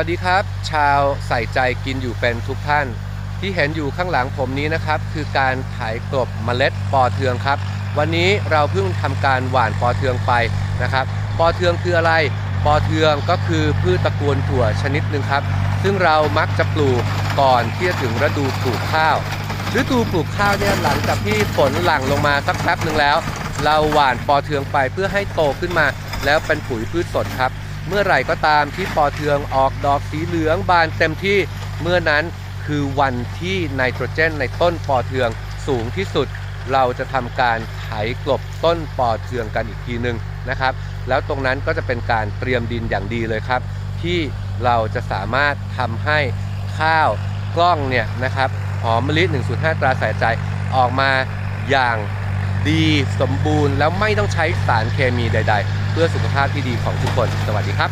วัสดีครับ ชาวใส่ใจกินอยู่เป็นทุกท่าน ที่เห็นอยู่ข้างหลังผมนี้นะครับ คือการไถกลบเมล็ดปอเทืองครับ วันนี้เราเพิ่งทำการหว่านปอเทืองไปนะครับปอเทืองคืออะไรปอเทืองก็คือพืชตระกูลถั่วชนิดหนึ่งครับ ซึ่งเรามักจะปลูกก่อนที่จะถึงฤดูปลูกข้าวฤดูปลูกข้าวเนี่ยหลังจากที่ฝนหลั่งลงมาสักแป๊บหนึ่งแล้ว เราหว่านปอเทืองไปเพื่อให้โตขึ้นมา แล้วเป็นปุ๋ยพืชสดครับ เมื่อไหร่ก็ตามที่ปอเทืองออกดอกสีเหลืองบานเต็มที่เมื่อนั้นคือวันที่ไนโตรเจนในต้นปอเทืองสูงที่สุด เราจะทำการไถกลบต้นปอเทืองกันอีกทีหนึ่งนะครับ แล้วตรงนั้นก็จะเป็นการเตรียมดินอย่างดีเลยครับ ที่เราจะสามารถทำให้ข้าวกล้องเนี่ยนะครับหอมมะลิ 105 ตราสายใจออกมาอย่าง ดีสมบูรณ์ แล้วไม่ต้องใช้สารเคมีใด ๆ เพื่อสุขภาพที่ดีของทุกคน สวัสดีครับ